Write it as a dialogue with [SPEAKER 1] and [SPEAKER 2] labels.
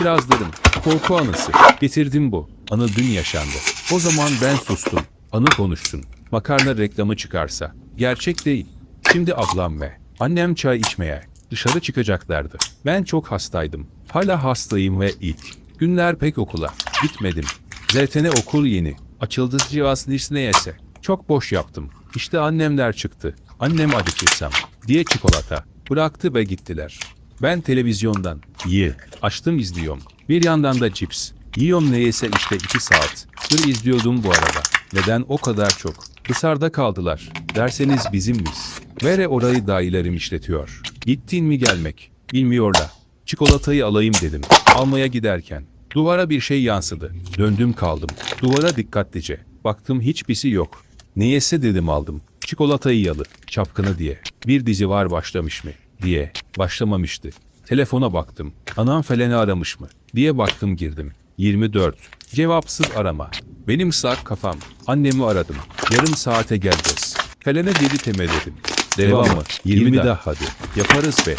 [SPEAKER 1] Biraz dedim. Korku anısı. Getirdim bu. Anı dün yaşandı. O zaman ben sustum. Anı konuşsun. Makarna reklamı çıkarsa. Gerçek değil. Şimdi ablam ve annem çay içmeye dışarı çıkacaklardı. Ben çok hastaydım. Hala hastayım ve ilk günler pek okula gitmedim. ZTN okul yeni. Açıldı cihaz neyse. Çok boş yaptım. İşte annemler çıktı. Annem acıkırsam diye çikolata bıraktı ve gittiler. Ben televizyondan iyi açtım izliyorum. Bir yandan da cips. Yiyorum neyse işte iki saat. Bir izliyordum bu arada. Neden o kadar çok? Dışarıda kaldılar. Derseniz bizimmiş. Vere orayı dailerim işletiyor. Gittin mi gelmek? Bilmiyor da. Çikolatayı alayım dedim. Almaya giderken. Duvara bir şey yansıdı. Döndüm kaldım. Duvara dikkatlice. Baktım hiçbirisi yok. Neyese dedim aldım. Çikolatayı yalı. Çapkını diye. Bir dizi var başlamış mı? Diye. Başlamamıştı. Telefona baktım. Anam feleni aramış mı? Diye baktım girdim. 24. Cevapsız arama. Benim sak kafam. Annemi aradım. Yarım saate geleceğiz. Felene geri temeledim. Devamı. 20 daha hadi. Yaparız be.